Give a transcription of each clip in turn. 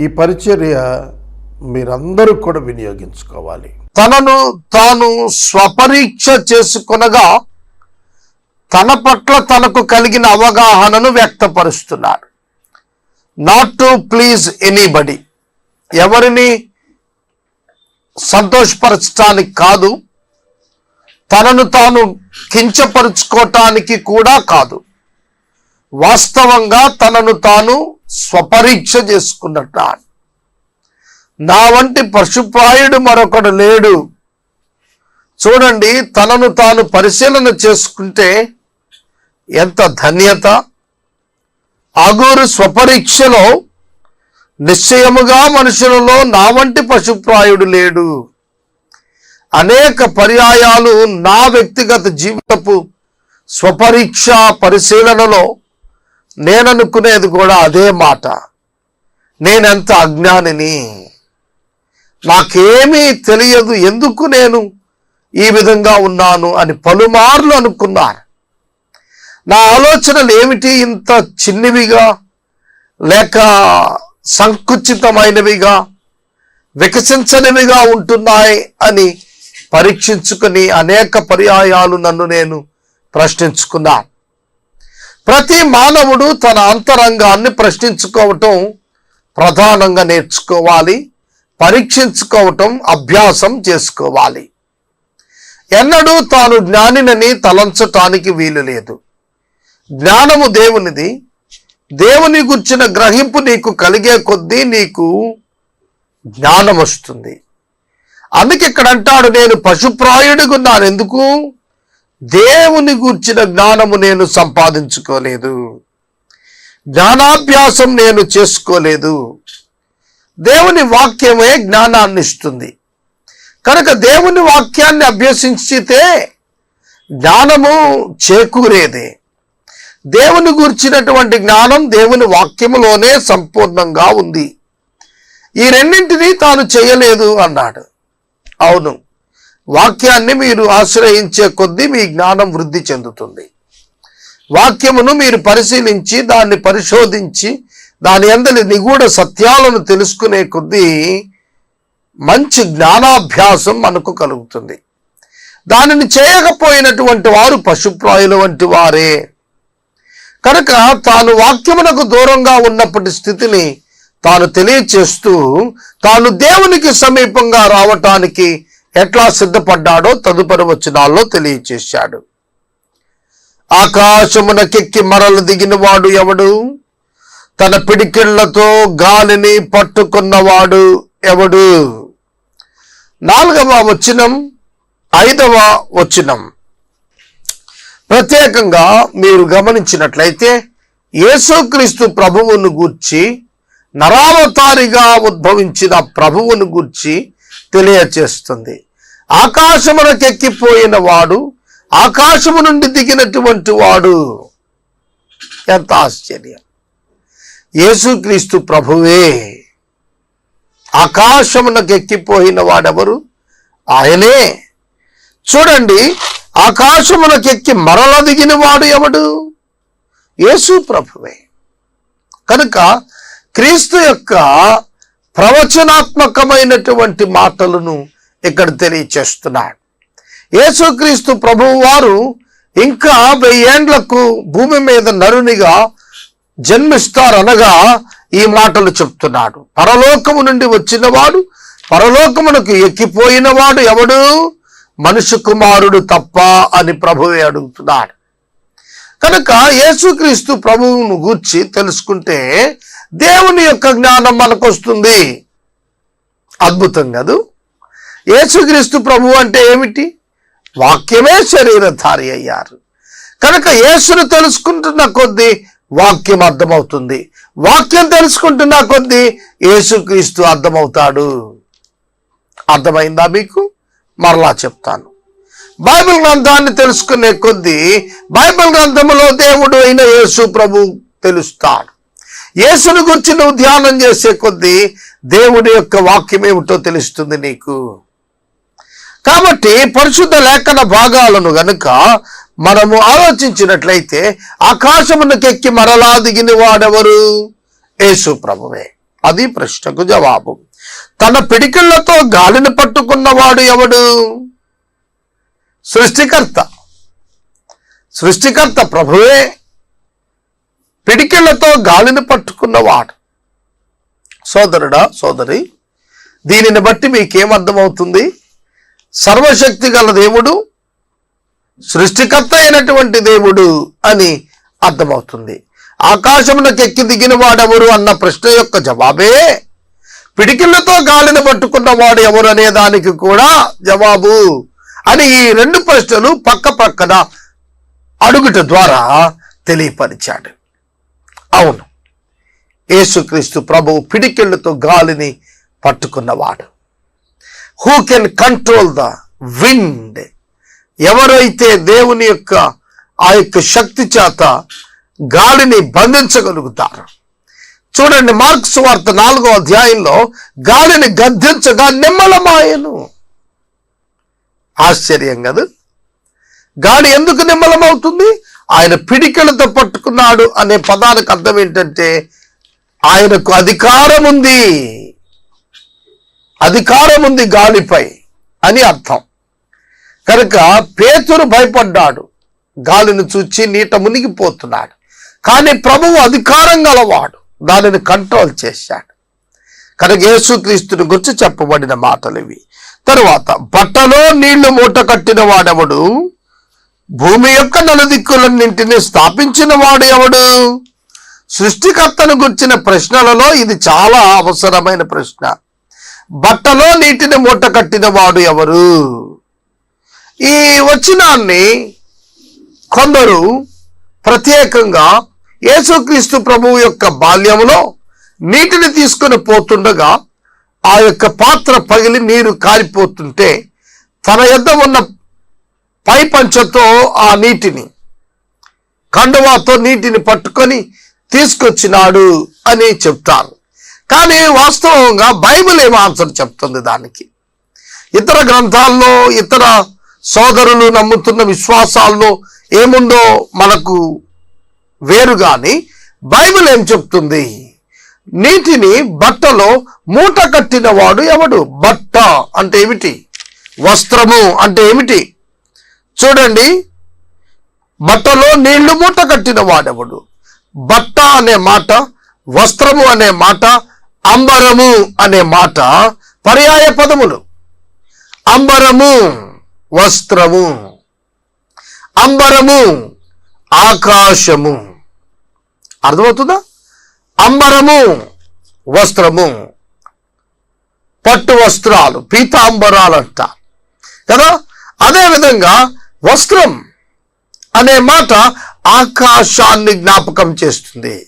ఈ పరిచర్య మీరందరూ కూడా వినియోగించుకోవాలి. తనను తాను స్వపరీక్ష చేసుకునగా తన పట్ల తనకు కలిగిన అవగాహనను వ్యక్తపరుస్తున్నారు నాట్ టు ప్లీజ్ ఎనీబడి ఎవరిని సంతోషపరచటానికి కాదు తనను తాను కించపరుచుకోవటానికి కూడా కాదు. వాస్తవంగా తనను తాను స్వపరీక్ష చేసుకున్నట్ట నా వంటి పశుప్రాయుడు మరొకడు లేడు. చూడండి తనను తాను పరిశీలన చేసుకుంటే ఎంత ధన్యత. ఆగూరు స్వపరీక్షలో నిశ్చయముగా మనుషులలో నా వంటి పశుప్రాయుడు లేడు. అనేక పర్యాయాలు నా వ్యక్తిగత జీవితపు స్వపరీక్ష పరిశీలనలో నేననుకునేది కూడా అదే మాట. నేనెంత అజ్ఞానిని? నాకేమీ తెలియదు ఎందుకు నేను ఈ విధంగా ఉన్నాను అని పలుమార్లు అనుకున్నారు. నా ఆలోచనలు ఏమిటి? ఇంత చిన్నవిగా లేక సంకుచితమైనవిగా వికసించనివిగా ఉంటున్నాయి అని పరీక్షించుకుని అనేక పర్యాయాలు నన్ను నేను ప్రశ్నించుకున్నాను. ప్రతి మానవుడు తన అంతరంగాన్ని ప్రశ్నించుకోవటం ప్రధానంగా నేర్చుకోవాలి పరీక్షించుకోవటం అభ్యాసం చేసుకోవాలి. ఎన్నడూ తాను జ్ఞానినని తలంచటానికి వీలు లేదు. జ్ఞానము దేవునిది. దేవుని గుర్చిన గ్రహింపు నీకు కలిగే కొద్దీ నీకు జ్ఞానం వస్తుంది అందుకే ఇక్కడ అంటాడు నేను పశుప్రాయుడుగున్నాను ఎందుకు దేవుని గూర్చిన జ్ఞానము నేను సంపాదించుకోలేదు. జ్ఞానాభ్యాసం నేను చేసుకోలేదు. దేవుని వాక్యమే జ్ఞానాన్ని ఇస్తుంది. కనుక దేవుని వాక్యాన్ని అభ్యసించితే జ్ఞానము చేకూరేదే. దేవుని గురించినటువంటి జ్ఞానం దేవుని వాక్యములోనే సంపూర్ణంగా ఉంది. ఈ రెండింటినీ తాను చేయలేదు అన్నాడు. అవును. వాక్యాన్ని మీరు ఆశ్రయించే కొద్దీ మీ జ్ఞానం వృద్ధి చెందుతుంది. వాక్యమును మీరు పరిశీలించి దాన్ని పరిశోధించి దాని అందరి నిగూఢ సత్యాలను తెలుసుకునే కొద్దీ మంచి జ్ఞానాభ్యాసం మనకు కలుగుతుంది. దానిని చేయకపోయినటువంటి వారు పశుప్రాయుల వంటి వారే. కనుక తాను వాక్యమునకు దూరంగా ఉన్నప్పటి స్థితిని తాను తెలియచేస్తూ తాను దేవునికి సమీపంగా రావటానికి ఎట్లా సిద్ధపడ్డాడో తదుపరి వచనాల్లో తెలియచేశాడు. ఆకాశమునకెక్కి మరలు దిగినవాడు ఎవడు? తన పిడికిళ్ళతో గాలిని పట్టుకున్నవాడు ఎవడు? నాలుగవ వచనం ఐదవ వచనం. ప్రత్యేకంగా మీరు గమనించినట్లయితే యేసుక్రీస్తు ప్రభువును గూర్చి నరావతారిగా ఉద్భవించిన ప్రభువును గూర్చి తెలియచేస్తుంది. ఆకాశమునకెక్కిపోయిన వాడు ఆకాశము నుండి దిగినటువంటి వాడు. ఎంత ఆశ్చర్యం. యేసుక్రీస్తు ప్రభువే ఆకాశమునకు ఎక్కిపోయిన వాడెవరు? ఆయనే. చూడండి ఆకాశమునకెక్కి మరల దిగిన వాడు ఎవడు? యేసు ప్రభువే. కనుక క్రీస్తు యొక్క ప్రవచనాత్మకమైనటువంటి మాటలను ఇక్కడ తెలియచేస్తున్నాడు. యేసుక్రీస్తు ప్రభువు వారు ఇంకా వెయ్యేండ్లకు భూమి మీద నరునిగా జన్మిస్తారనగా ఈ మాటలు చెప్తున్నాడు. పరలోకము నుండి వచ్చినవాడు పరలోకమునకు ఎక్కిపోయినవాడు ఎవడు? మనుషు కుమారుడు తప్ప అని ప్రభువే అడుగుతున్నాడు. కనుక యేసుక్రీస్తు ప్రభువును గూర్చి తెలుసుకుంటే దేవుని యొక్క జ్ఞానం మనకు వస్తుంది అద్భుతం కాదు. యేసుక్రీస్తు ప్రభు అంటే ఏమిటి? వాక్యమే శరీరధారి అయ్యారు. కనుక యేసును తెలుసుకుంటున్న కొద్దీ వాక్యం అర్థమవుతుంది. వాక్యం తెలుసుకుంటున్న కొద్దీ యేసుక్రీస్తు అర్థమవుతాడు. అర్థమైందా మీకు? మరలా చెప్తాను. బైబిల్ గ్రంథాన్ని తెలుసుకునే కొద్దీ బైబిల్ గ్రంథములో దేవుడు అయిన యేసు ప్రభు తెలుస్తాడు. యేసును గురించి నువ్వు ధ్యానం చేసే కొద్దీ దేవుడి యొక్క వాక్యం ఏమిటో తెలుస్తుంది నీకు. కాబట్టి పరిశుద్ధ లేఖన భాగాలను గనుక మనము ఆలోచించినట్లయితే ఆకాశమునకెక్కి మరలా దిగిన వాడెవరు? యేసు ప్రభువే. అది ప్రశ్నకు జవాబు. తన పిడికిళ్ళతో గాలిని పట్టుకున్నవాడు ఎవడు? సృష్టికర్త. సృష్టికర్త ప్రభువే. పిడికిళ్ళతో గాలిని పట్టుకున్నవాడు. సోదరుడా సోదరి దీనిని బట్టి మీకేమర్థమవుతుంది? సర్వశక్తి గల దేవుడు సృష్టికర్త అయినటువంటి దేవుడు అని అర్థమవుతుంది. ఆకాశమునకు ఎక్కి దిగిన వాడెవరు అన్న ప్రశ్న యొక్క జవాబే పిడికిళ్ళతో గాలిని పట్టుకున్నవాడు ఎవరు అనే దానికి కూడా జవాబు అని ఈ రెండు ప్రశ్నలు పక్క పక్కన అడుగుట ద్వారా తెలియపరిచాడు. అవును. యేసుక్రీస్తు ప్రభువు పిడికెళ్ళతో గాలిని పట్టుకున్నవాడు. Who can control the wind ఎవరైతే దేవుని యొక్క ఆ యొక్క శక్తి చేత గాలిని బంధించగలుగుతారు? చూడండి మార్క్స్ వార్త నాలుగో అధ్యాయంలో గాలిని గద్దించగా నిమ్మలమాయను. ఆశ్చర్యం కదా. గాలి ఎందుకు నిమ్మలమవుతుంది? ఆయన పిడికలతో పట్టుకున్నాడు అనే పదానికి అర్థం ఏంటంటే ఆయనకు అధికారం ఉంది. అధికారం ఉంది గాలిపై అని అర్థం. కనుక పేతురు భయపడ్డాడు. గాలిని చూచి నీట మునిగిపోతున్నాడు. కానీ ప్రభువు అధికారం గలవాడు. దానిని కంట్రోల్ చేశాడు. కనుక యేసుక్రీస్తుని గురించి చెప్పబడిన మాటలు ఇవి. తరువాత బట్టలో నీళ్ళు మూట కట్టిన వాడెవడు? భూమి యొక్క నలుదిక్కులన్నింటినీ స్థాపించిన వాడు ఎవడు? సృష్టికర్తను గుర్చిన ప్రశ్నలలో ఇది చాలా అవసరమైన ప్రశ్న. బట్టలో నీటిని మూట కట్టిన వాడు ఎవరు? ఈ వచనాన్ని కొందరు ప్రత్యేకంగా యేసుక్రీస్తు ప్రభువు యొక్క బాల్యంలో నీటిని తీసుకుని పోతుండగా ఆ యొక్క పాత్ర పగిలి నీరు కారిపోతుంటే తన యొద్ద ఉన్న పై పంచతో ఆ నీటిని కండువాతో నీటిని పట్టుకొని తీసుకొచ్చినాడు అని చెప్తారు. కానీ వాస్తవంగా బైబిల్ ఏం ఆన్సర్ చెప్తుంది దానికి. ఇతర గ్రంథాల్లో ఇతర సోదరులు నమ్ముతున్న విశ్వాసాల్లో ఏముందో మనకు వేరు కానీ బైబిల్ ఏం చెప్తుంది? నీటిని బట్టలో మూట కట్టిన వాడు ఎవడు? బట్ట అంటే ఏమిటి? వస్త్రము అంటే ఏమిటి? చూడండి. బట్టలో నీళ్ళు మూట కట్టిన వాడెవడు? బట్ట అనే మాట వస్త్రము అనే మాట అంబరము అనే మాట పర్యాయ పదములు. అంబరము వస్త్రము. అంబరము ఆకాశము. అర్థమవుతుందా? అంబరము వస్త్రము. పట్టు వస్త్రాలు పీతాంబరాలు అంట కదా? అదేవిధంగా వస్త్రం అనే మాట ఆకాశాన్ని జ్ఞాపకం చేస్తుంది.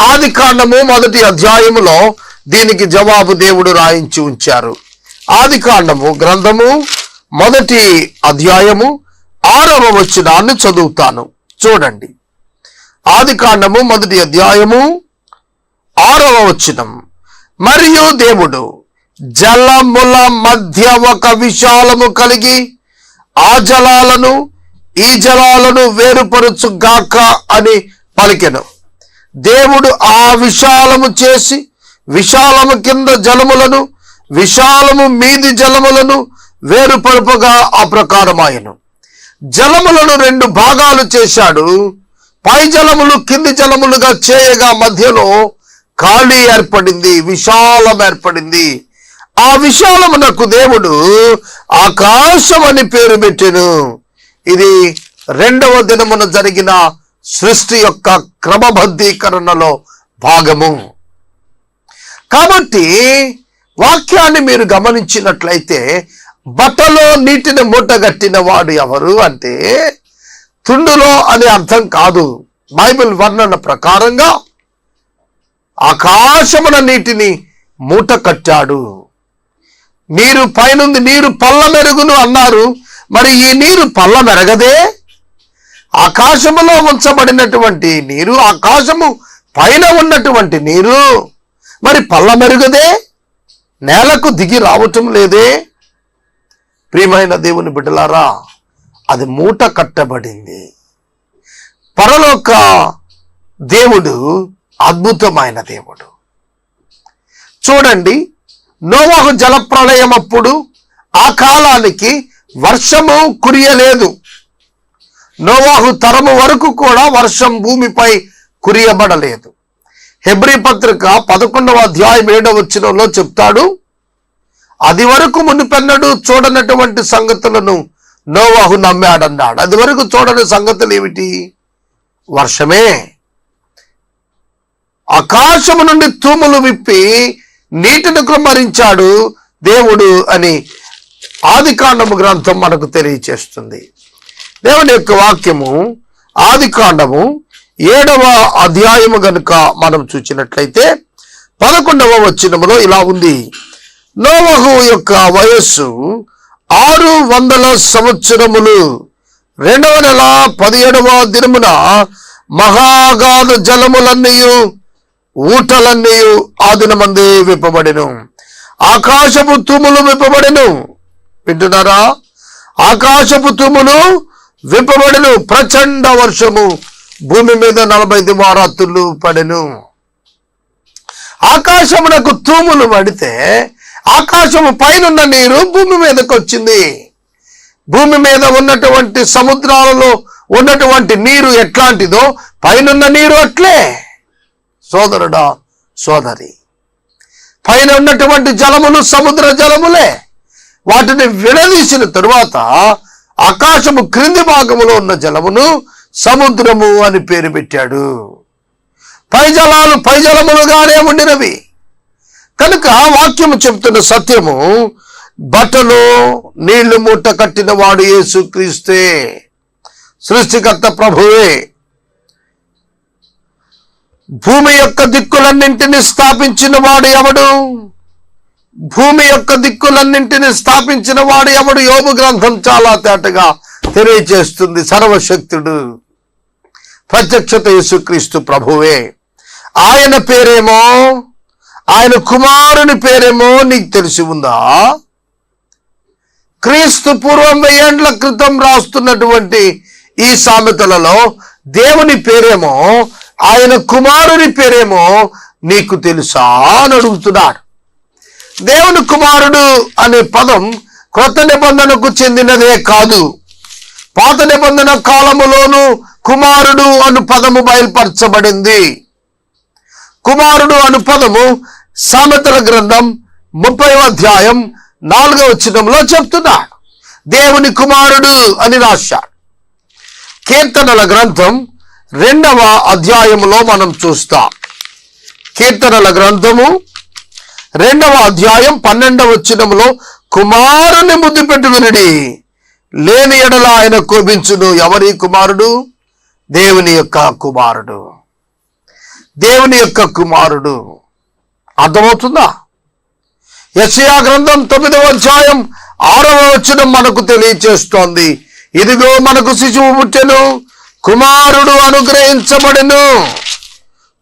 ఆది కాండము మొదటి అధ్యాయములో దీనికి జవాబు దేవుడు రాయించి ఉంచారు. ఆది కాండము గ్రంథము మొదటి అధ్యాయము ఆరవ వచనాన్ని చదువుతాను. చూడండి. ఆది కాండము మొదటి అధ్యాయము ఆరవ వచనం. మరియు దేవుడు జలముల మధ్య ఒక విశాలము కలిగి ఆ జలాలను ఈ జలాలను వేరుపరచు గాక అని పలికెను. దేవుడు ఆ విశాలము చేసి విశాలము కింద జలములను విశాలము మీది జలములను వేరుపరుపుగా ఆ ప్రకారమాయను. జలములను రెండు భాగాలు చేశాడు. పై జలములు కింది జలములుగా చేయగా మధ్యలో ఖాళీ ఏర్పడింది విశాలం ఏర్పడింది ఆ విశాలమునకు దేవుడు ఆకాశం అని పేరు పెట్టెను. ఇది రెండవ దినమున జరిగిన సృష్టి యొక్క క్రమబద్ధీకరణలో భాగము. కాబట్టి వాక్యాన్ని మీరు గమనించినట్లయితే బట్టలో నీటిని మూటగట్టిన వాడు ఎవరు అంటే తుండులో అనే అర్థం కాదు. బైబిల్ వర్ణన ప్రకారంగా ఆకాశమున నీటిని మూట కట్టాడు నీరు పైనుంది నీరు పల్ల మెరుగును అన్నారు. మరి ఈ నీరు పల్ల మెరగదే? ఆకాశములో ఉంచబడినటువంటి నీరు ఆకాశము పైన ఉన్నటువంటి నీరు. మరి పల్ల మెరుగదే? నేలకు దిగి రావటం లేదే? ప్రియమైన దేవుని బిడ్డలారా అది మూట కట్టబడింది. పరలోక దేవుడు అద్భుతమైన దేవుడు. చూడండి నోవాహు జలప్రళయం అప్పుడు ఆ కాలానికి వర్షము కురియలేదు. నోవాహు తరము వరకు కూడా వర్షం భూమిపై కురియబడలేదు. హెబ్రి పత్రిక పదకొండవ అధ్యాయం ఏడవ వచ్చినంలో చెప్తాడు అది వరకు మునిపెన్నడు చూడనటువంటి సంగతులను నోవాహు నమ్మాడన్నాడు. అది వరకు చూడని సంగతులు ఏమిటి? వర్షమే. ఆకాశము నుండి తూములు విప్పి నీటిని కుమ్మరించాడు దేవుడు అని ఆది కాండము గ్రంథం మనకు తెలియచేస్తుంది. దేవుని యొక్క వాక్యము ఆది కాండము ఏడవ అధ్యాయము గనుక మనం చూసినట్లయితే పదకొండవ వచ్చినములో ఇలా ఉంది. నోవహు యొక్క వయస్సు ఆరు వందల సంవత్సరములు. రెండవ నెల పదిహేడవ దినమున మహాగాధ జలములన్నీ ఊటలన్నీ ఆదినమందే విప్పబడెను. ఆకాశపు తుములు విప్పబడెను. వింటున్నారా? ఆకాశపు తుములు విప్పబడెను. ప్రచండ వర్షము భూమి మీద నలభై దివారాత్రులు పడెను. ఆకాశమునకు తూములు పడితే ఆకాశము పైనున్న నీరు భూమి మీదకు వచ్చింది. భూమి మీద ఉన్నటువంటి సముద్రాలలో ఉన్నటువంటి నీరు ఎట్లాంటిదో పైనున్న నీరు అట్లే. సోదరుడా సోదరి. పైన ఉన్నటువంటి జలములు సముద్ర జలములే. వాటిని విడదీసిన తరువాత ఆకాశము క్రింది భాగములో ఉన్న జలమును సముద్రము అని పేరు పెట్టాడు. పై జలాలు పై జలములుగానే ఉండినవి. కనుక వాక్యము చెప్తున్న సత్యము బట్టలో నీళ్ళు మూట కట్టిన వాడు యేసు క్రీస్తే సృష్టికర్త ప్రభువే. భూమి యొక్క దిక్కులన్నింటినీ స్థాపించిన వాడు ఎవడు? భూమి యొక్క దిక్కులన్నింటినీ స్థాపించిన వాడు ఎవడు? యోగు గ్రంథం చాలా తేటగా తెలియజేస్తుంది సర్వశక్తుడు. ప్రత్యక్షత యేసుక్రీస్తు ప్రభువే. ఆయన పేరేమో? ఆయన కుమారుని పేరేమో నీకు తెలిసి ఉందా? క్రీస్తు పూర్వం వెయ్యేండ్ల క్రితం రాస్తున్నటువంటి ఈ సామెతలలో దేవుని పేరేమో ఆయన కుమారుని పేరేమో నీకు తెలుసా అని అడుగుతున్నాడు దేవుని కుమారుడు అనే పదం క్రొత్త నిబంధనకు చెందినదే కాదు. పాత నిబంధన కాలములోను కుమారుడు అను పదము బయలుపరచబడింది. కుమారుడు అను పదము సామెతల గ్రంథం ముప్పై అధ్యాయం నాలుగవ వచనంలో చెప్తున్నాడు దేవుని కుమారుడు అని రాశాడు కీర్తనల గ్రంథం రెండవ అధ్యాయములో మనం చూస్తాం. కీర్తనల గ్రంథము రెండవ అధ్యాయం పన్నెండవ వచ్చినములో కుమారుని ముద్దు పెట్టుకునిడి లేని ఎడల ఆయన కోపించును. ఎవరి కుమారుడు? దేవుని యొక్క కుమారుడు. దేవుని యొక్క కుమారుడు. అర్థమవుతుందా? యశయా గ్రంథం తొమ్మిదవ అధ్యాయం ఆరవ వచనం మనకు తెలియచేస్తోంది. ఇదిగో మనకు శిశువు పుట్టెను. కుమారుడు అనుగ్రహించబడెను.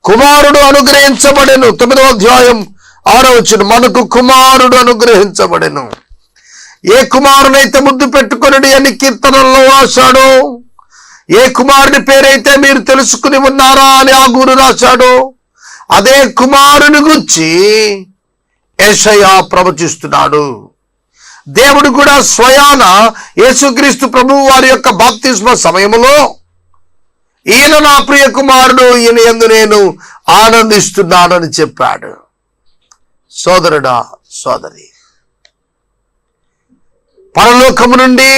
కుమారుడు అనుగ్రహించబడెను. తొమ్మిదవ అధ్యాయం ఆరవ మనకు కుమారుడు అనుగ్రహించబడెను. ఏ కుమారునైతే ముద్దు పెట్టుకొని అని కీర్తనల్లో రాశాడు ఏ కుమారుని పేరైతే మీరు తెలుసుకుని ఉన్నారా అని ఆ గురు రాశాడు అదే కుమారుని గురించి ఏషయా ప్రవచిస్తున్నాడు. దేవుడు కూడా స్వయాన యేసుక్రీస్తు ప్రభువు వారి యొక్క బాప్తిస్మ సమయములో ఈయన నా ప్రియ కుమారుడు ఈయన ఎందు నేను ఆనందిస్తున్నానని చెప్పాడు. సోదరుడా సోదరి పరలోకము నుండి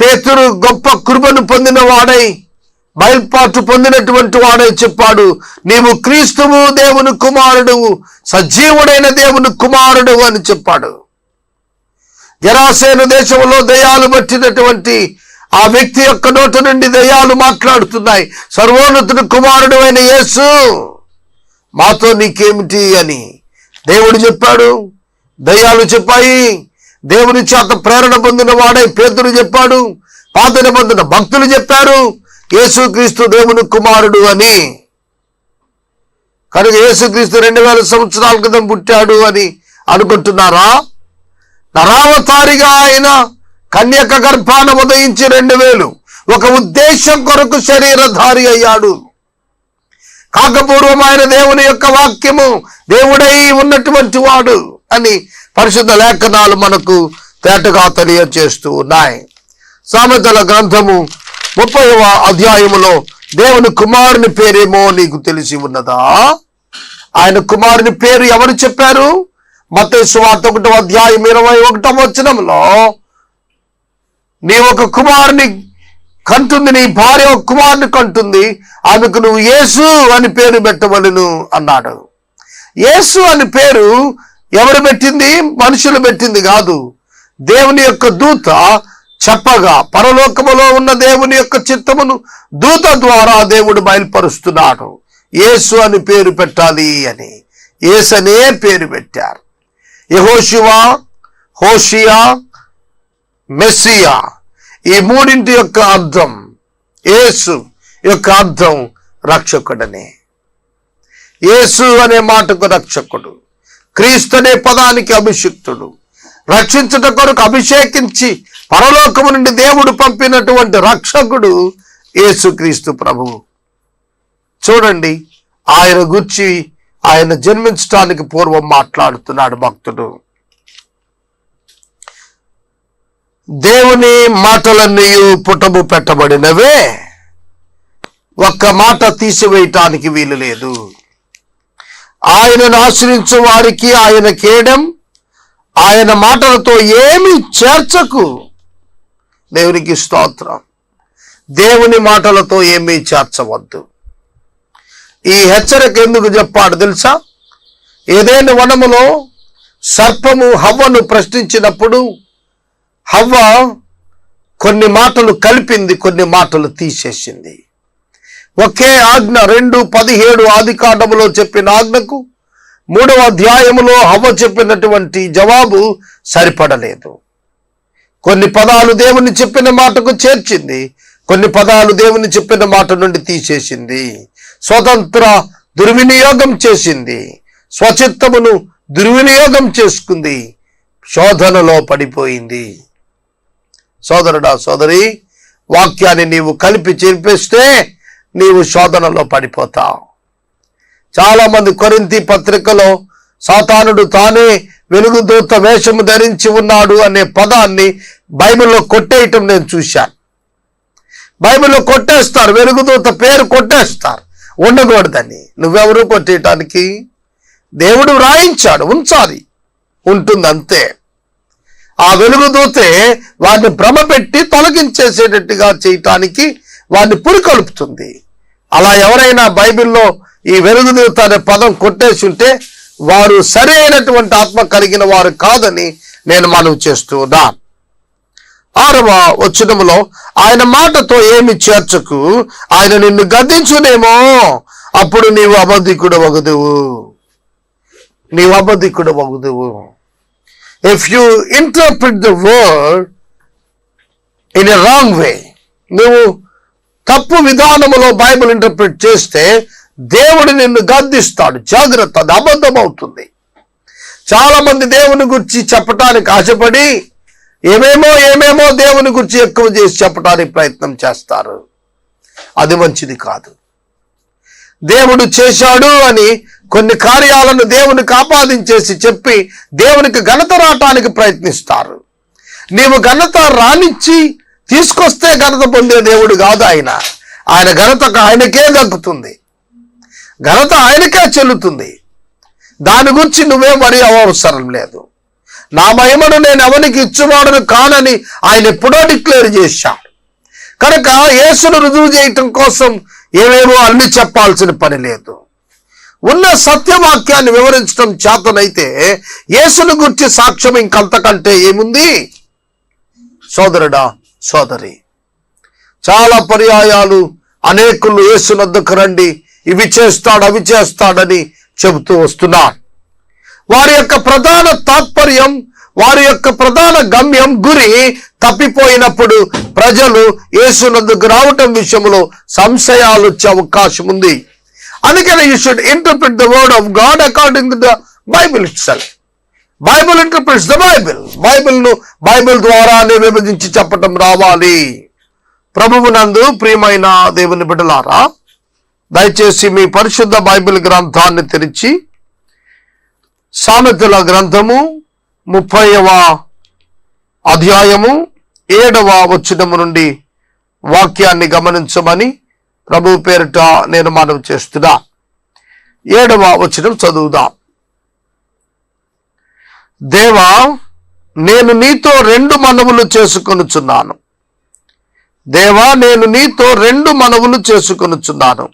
పేతురు గొప్ప కృపను పొందిన వాడై బయల్పాటు పొందినటువంటి వాడై చెప్పాడు నీవు క్రీస్తువు దేవుని కుమారుడు సజీవుడైన దేవుని కుమారుడు అని చెప్పాడు. జరాసేను దేశంలో దయాలు పట్టినటువంటి ఆ వ్యక్తి యొక్క నోట నుండి దయాలు మాట్లాడుతున్నాయి. సర్వోన్నతుడు కుమారుడు అయిన యేసు మాతో నీకేమిటి అని దేవుడు చెప్పాడు. దయ్యాలు చెప్పాయి. దేవుని చేత ప్రేరణ పొందిన వాడై పేదలు చెప్పాడు. పాత నిబంధన భక్తులు చెప్పారు. యేసుక్రీస్తు దేవుని కుమారుడు అని. కనుక యేసుక్రీస్తు రెండు వేల సంవత్సరాల క్రితం పుట్టాడు అని అనుకుంటున్నారా? నరావతారిగా ఆయన కన్యక గర్భాన ఉదయించి రెండు వేలు. ఒక ఉద్దేశం కొరకు శరీరధారి అయ్యాడు. కాకపూర్వం ఆయన దేవుని యొక్క వాక్యము దేవుడై ఉన్నటువంటి వాడు అని పరిశుద్ధ లేఖనాలు మనకు తేటగా తెలియచేస్తూ ఉన్నాయి. సామెతల గ్రంథము ముప్పై అధ్యాయములో దేవుని కుమారుని పేరేమో నీకు తెలిసి ఉన్నదా? ఆయన కుమారుని పేరు ఎవరు చెప్పారు? మత సువార్త ఒకటో అధ్యాయం ఇరవై ఒకటో వచనంలో నీ ఒక కుమారుని కంటుంది నీ భార్య ఒక కుమారుని కంటుంది ఆమెకు నువ్వు యేసు అని పేరు పెట్టవలను అన్నాడు. యేసు అని పేరు ఎవరు పెట్టింది? మనుషులు పెట్టింది కాదు. దేవుని యొక్క దూత చెప్పగా పరలోకములో ఉన్న దేవుని యొక్క చిత్తమును దూత ద్వారా దేవుడు బయలుపరుస్తున్నాడు. యేసు అని పేరు పెట్టాలి అని. యేసు అనే పేరు పెట్టారు. Yehoshua Hoshea Messiah. ఈ మూడింటి యొక్క అర్థం యేసు యొక్క అర్థం రక్షకుడనే. యేసు అనే మాటకు రక్షకుడు క్రీస్తు అనే పదానికి అభిషిక్తుడు రక్షించుట కొరకు అభిషేకించి పరలోకము నుండి దేవుడు పంపినటువంటి రక్షకుడు యేసుక్రీస్తు ప్రభువు చూడండి ఆయన గుర్చి ఆయన జన్మించడానికి పూర్వం మాట్లాడుతున్నాడు భక్తుడు. దేవుని మాటలన్నీ పుటము పెట్టబడినవే. ఒక్క మాట తీసివేయటానికి వీలు లేదు. ఆయనను ఆశ్రయించు వారికి ఆయన కేడం ఆయన మాటలతో ఏమి చేర్చకు. దేవునికి స్తోత్రం. దేవుని మాటలతో ఏమీ చేర్చవద్దు. ఈ హెచ్చరిక ఎందుకు చెప్పాడు తెలుసా? ఏదైనా వనములో సర్పము హవ్వను ప్రశ్నించినప్పుడు హవ్వ కొన్ని మాటలు కలిపింది కొన్ని మాటలు తీసేసింది. ఒకే ఆజ్ఞ రెండు పదిహేడు ఆది కాండములో చెప్పిన ఆజ్ఞకు మూడవ అధ్యాయములో హవ్వ చెప్పినటువంటి జవాబు సరిపడలేదు. కొన్ని పదాలు దేవుని చెప్పిన మాటకు చేర్చింది కొన్ని పదాలు దేవుని చెప్పిన మాట నుండి తీసేసింది. స్వతంత్ర దుర్వినియోగం చేసింది స్వచిత్తమును దుర్వినియోగం చేసుకుంది శోధనలో పడిపోయింది. సోదరుడా సోదరి వాక్యాన్ని నీవు కలిపి చేర్పిస్తే నీవు శోధనలో పడిపోతావు. చాలామంది కొరింతి పత్రికలో సాతానుడు తానే వెలుగుదూత వేషము ధరించి ఉన్నాడు అనే పదాన్ని బైబిల్లో కొట్టేయటం నేను చూశాను. బైబిల్లో కొట్టేస్తారు వెలుగుదూత పేరు కొట్టేస్తారు. ఉండకూడదని. నువ్వెవరు కొట్టేయటానికి? దేవుడు వ్రాయించాడు ఉంచాలి. ఉంటుంది అంతే ఆ వెలుగుదూతే వారిని భ్రమ పెట్టి తొలగించేసేటట్టుగా చేయటానికి వాడిని పురికొలుపుతుంది అలా ఎవరైనా బైబిల్లో ఈ వెలుగుదూత అనే పదం కొట్టేసి ఉంటే వారు సరైనటువంటి ఆత్మ కలిగిన వారు కాదని నేను మనవి చేస్తున్నా ఆరవ వచ్చినములో ఆయన మాటతో ఏమి చేర్చకు? ఆయన నిన్ను గద్దించునేమో అప్పుడు నీవు అబద్ధికుడు వగుదువు నీవు అబద్ధికుడు వగుదువు if you interpret the word in a wrong way నువ్వు తప్పు విధానములో బైబిల్ ఇంటర్ప్రిట్ చేస్తే దేవుడు నిన్ను గద్దిస్తాడు. జాగ్రత్త అది అబద్ధమవుతుంది. చాలా మంది దేవుని గురించి చెప్పటానికి ఆశపడి ఏమేమో ఏమేమో దేవుని గురించి ఎక్కువ చేసి చెప్పడానికి ప్రయత్నం చేస్తారు. అది మంచిది కాదు. దేవుడు చేశాడు అని కొన్ని కార్యాలను దేవునికి ఆపాదించేసి చెప్పి దేవునికి ఘనత రావటానికి ప్రయత్నిస్తారు. నీవు ఘనత రానిచ్చి తీసుకొస్తే ఘనత పొందే దేవుడు కాదు ఆయన. ఆయన ఘనత ఆయనకే దక్కుతుంది. ఘనత ఆయనకే చెల్లుతుంది. దాని గురించి నువ్వే మరీ అవసరం లేదు. నా మహిమను నేను ఎవరికి ఇచ్చువాడను కానని ఆయన ఎప్పుడో డిక్లేర్ చేశాడు. కనుక యేసును రుజువు చేయటం కోసం ఏమేమో అన్ని చెప్పాల్సిన పని లేదు. ఉన్న సత్యవాక్యాన్ని వివరించడం చేతనైతే యేసును గురించి సాక్ష్యం ఇంకంతకంటే ఏముంది? సోదరుడా సోదరి చాలా పర్యాయాలు అనేకులు యేసునద్దకు రండి ఇవి చేస్తాడు అవి చేస్తాడని చెబుతూ వస్తున్నారు వారి యొక్క ప్రధాన తాత్పర్యం వారి యొక్క ప్రధాన గమ్యం గురి తప్పిపోయినప్పుడు ప్రజలు యేసునందుకు రావటం విషయంలో సంశయాలు వచ్చే అవకాశం ఉంది అందుకనే you should interpret the word of God according to the Bible itself Bible interprets the Bible బైబిల్ను బైబిల్ ద్వారానే విభజించి చెప్పటం రావాలి. ప్రభువునందు ప్రియమైన దేవుని బిడ్డలారా దయచేసి మీ పరిశుద్ధ బైబిల్ గ్రంథాన్ని తెరిచి సామెతల గ్రంథము ముప్పైవ అధ్యాయము ఏడవ వచ్చినము నుండి వాక్యాన్ని గమనించమని ప్రభు పేరిట నేను మనవి చేస్తున్నా. ఏడవ వచనం చదువుదాం. దేవా నేను నీతో రెండు మనవులు చేసుకొనుచున్నాను. దేవా నేను నీతో రెండు మనవులు చేసుకొనుచున్నాను.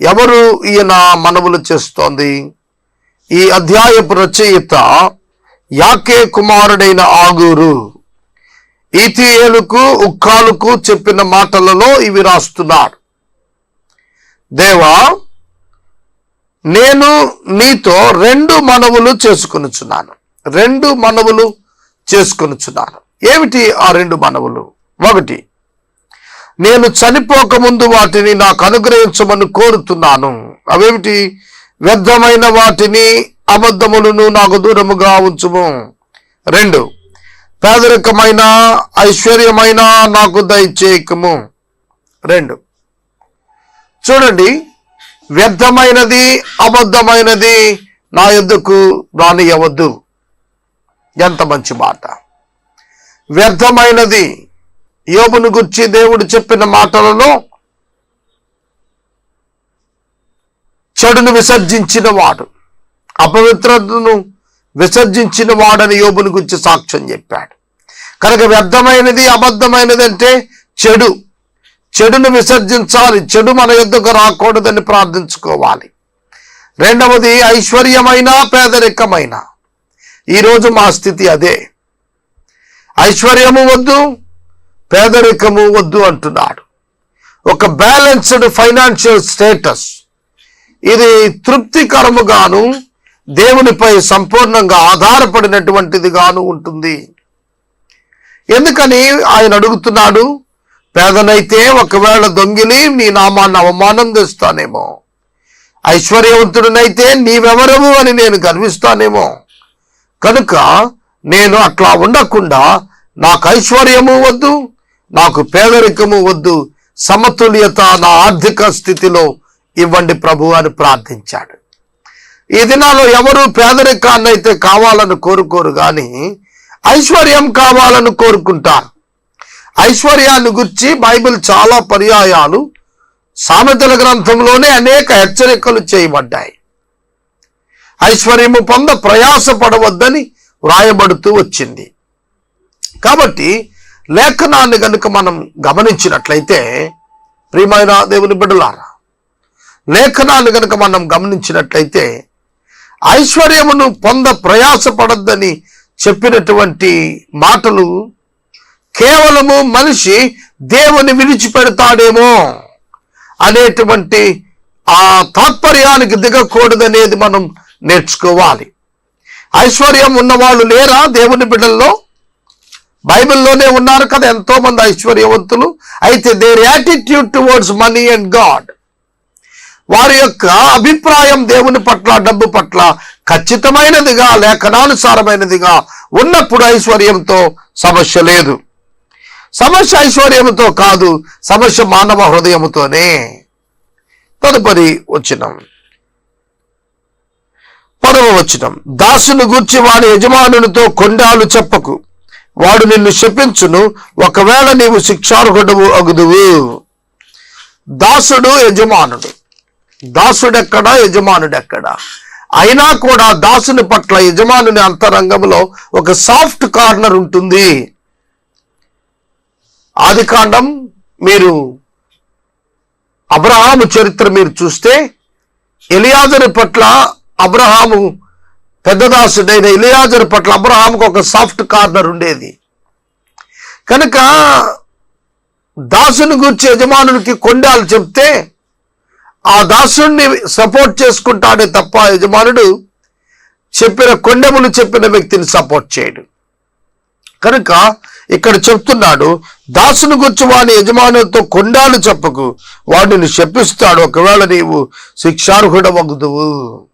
ఎవరు ఈయన మనవులు చేస్తోంది? ఈ అధ్యాయపు రచయిత యాకే కుమారుడైన ఆగూరు. ఈతియేలుకు ఉక్కాలుకు చెప్పిన మాటలలో ఇవి రాస్తున్నారు. దేవా నేను నీతో రెండు మనవులు చేసుకొనుచున్నాను. రెండు మనవులు చేసుకొనుచున్నాను. ఏమిటి ఆ రెండు మనవులు? ఒకటి నేను చనిపోకముందు వాటిని నాకు అనుగ్రహించమని కోరుతున్నాను. అవేమిటి? వ్యర్థమైన వాటిని అబద్ధములను నాకు దూరముగా ఉంచుము. రెండు పేదరికమైన ఐశ్వర్యమైన నాకు దయచేయకము. రెండు చూడండి వ్యర్థమైనది అబద్ధమైనది నా ఎందుకు రానియవద్దు. ఎంత మంచి మాట. వ్యర్థమైనది యోబును గుర్చి దేవుడు చెప్పిన మాటలలో చెడును విసర్జించిన వాడు అపవిత్రతను విసర్జించిన వాడని యోబుని గురించి సాక్ష్యం చెప్పాడు. కనుక వ్యర్థమైనది అబద్ధమైనది అంటే చెడు. చెడును విసర్జించాలి. చెడు మన యుద్ధకు రాకూడదని ప్రార్థించుకోవాలి. రెండవది ఐశ్వర్యమైన పేదరికమైన. ఈరోజు మా స్థితి అదే. ఐశ్వర్యము వద్దు పేదరికము వద్దు అంటున్నాడు. ఒక బ్యాలెన్స్డ్ ఫైనాన్షియల్ స్టేటస్ ఇది తృప్తికరముగాను దేవునిపై సంపూర్ణంగా ఆధారపడినటువంటిది గాను ఉంటుంది. ఎందుకని ఆయన అడుగుతున్నాడు? పేదనైతే ఒకవేళ దొంగిలి నీ నామాన్ని అవమానం తెస్తానేమో ఐశ్వర్యవంతుడినైతే నీవెవరము అని నేను గర్విస్తానేమో. కనుక నేను అట్లా ఉండకుండా నాకు ఐశ్వర్యము వద్దు నాకు పేదరికము వద్దు సమతుల్యత నా ఆర్థిక స్థితిలో ఇవ్వండి ప్రభు అని ప్రార్థించాడు. ఈ దినాల్లో ఎవరు పేదరికాన్ని అయితే కావాలని కోరుకోరు కానీ ఐశ్వర్యం కావాలని కోరుకుంటారు. ఐశ్వర్యాన్ని గుర్చి బైబిల్ చాలా పర్యాయాలు. సామెతల గ్రంథంలోనే అనేక హెచ్చరికలు చేయబడ్డాయి. ఐశ్వర్యము పొంద ప్రయాసపడవద్దని వ్రాయబడుతూ వచ్చింది. కాబట్టి లేఖనాన్ని కనుక మనం గమనించినట్లయితే ప్రియమైన దేవుని బిడ్డలారా లేఖనాన్ని కనుక మనం గమనించినట్లయితే ఐశ్వర్యమును పొంద ప్రయాసపడద్దని చెప్పినటువంటి మాటలు కేవలము మనిషి దేవుని విడిచిపెడతాడేమో అనేటువంటి ఆ తాత్పర్యానికి దిగకూడదనేది మనం నేర్చుకోవాలి. ఐశ్వర్యం ఉన్నవాళ్ళు లేరా దేవుని బిడ్డల్లో? బైబిల్లోనే ఉన్నారు కదా ఎంతో మంది ఐశ్వర్యవంతులు. అయితే their attitude towards money and God వారి యొక్క అభిప్రాయం దేవుని పట్ల డబ్బు పట్ల ఖచ్చితమైనదిగా లేఖనానుసారమైనదిగా ఉన్నప్పుడు ఐశ్వర్యంతో సమస్య లేదు. సమస్య ఐశ్వర్యముతో కాదు సమస్య మానవ హృదయముతోనే. తదుపరి వచ్చినం పదవ వచ్చినం దాసును గూర్చి వాడి యజమానునితో కొండాలు చెప్పకు. వాడు నిన్ను శపించును ఒకవేళ నీవు శిక్షార్హుడవు అగుదువు. దాసుడు యజమానుడు. దాసుడెక్కడా యజమానుడెక్కడా? అయినా కూడా దాసుని పట్ల యజమానుని అంతరంగంలో ఒక సాఫ్ట్ కార్నర్ ఉంటుంది. ఆది కాండం మీరు అబ్రహాము చరిత్ర మీరు చూస్తే ఎలియాజరు పట్ల అబ్రహాము పెద్ద దాసుడైన ఎలియాజరు పట్ల అబ్రహాముకు ఒక సాఫ్ట్ కార్నర్ ఉండేది. కనుక దాసుని గురించి యజమానునికి కొండాలు చెప్తే ఆ దాసుని సపోర్ట్ చేసుకుంటాడే తప్ప యజమానుడు చెప్పిన కొండములు చెప్పిన వ్యక్తిని సపోర్ట్ చేయడు. కనుక ఇక్కడ చెప్తున్నాడు దాసుని గురించి వాని యజమానులతో కొండాలు చెప్పకు. వాడిని శపిస్తాడు. ఒకవేళ నీవు శిక్షార్హుడవగుదువు.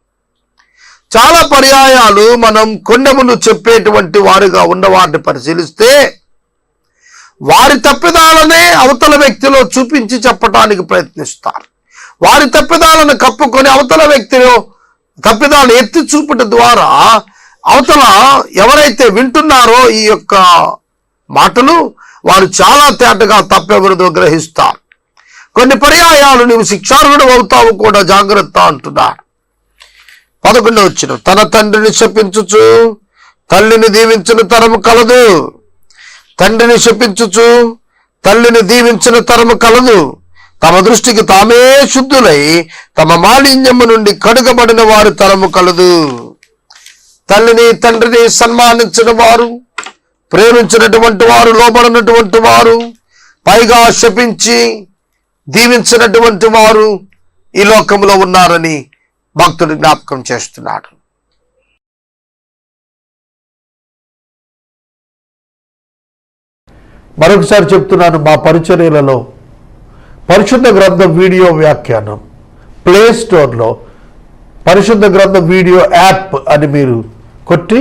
చాలా పర్యాయాలు మనం కొండమును చెప్పేటువంటి వారుగా ఉన్నవారిని పరిశీలిస్తే వారి తప్పిదాలనే అవతల వ్యక్తిలో చూపించి చెప్పడానికి ప్రయత్నిస్తారు. వారి తప్పిదాలను కప్పుకొని అవతల వ్యక్తిలో తప్పిదాలను ఎత్తి చూపట ద్వారా అవతల ఎవరైతే వింటున్నారో ఈ యొక్క మాటలు వారు చాలా తేటగా తప్పెవరిదో గ్రహిస్తారు. కొన్ని పర్యాయాలు నీవు శిక్షార్హుడు అవుతావు కూడా జాగ్రత్త అంటున్నారు పదకొండు వచ్చిన తన తండ్రిని శపించుచు తల్లిని దీవించిన తరము కలదు. తండ్రిని శపించుచు తల్లిని దీవించిన తరము కలదు. తమ దృష్టికి తామే శుద్ధులై తమ మాలిన్యము నుండి కడుగబడిన వారి తరము కలదు. తల్లిని తండ్రిని సన్మానించిన వారు ప్రేమించినటువంటి వారు లోబడినటువంటి వారు పైగా శపించి దీవించినటువంటి వారు ఈ లోకంలో ఉన్నారని భక్తుడు జ్ఞాపకం చేస్తున్నాడు. మరొకసారి చెప్తున్నాను మా పరిచర్యలలో పరిశుద్ధ గ్రంథం వీడియో వ్యాఖ్యానం ప్లే స్టోర్లో పరిశుద్ధ గ్రంథం వీడియో యాప్ అని మీరు కొట్టి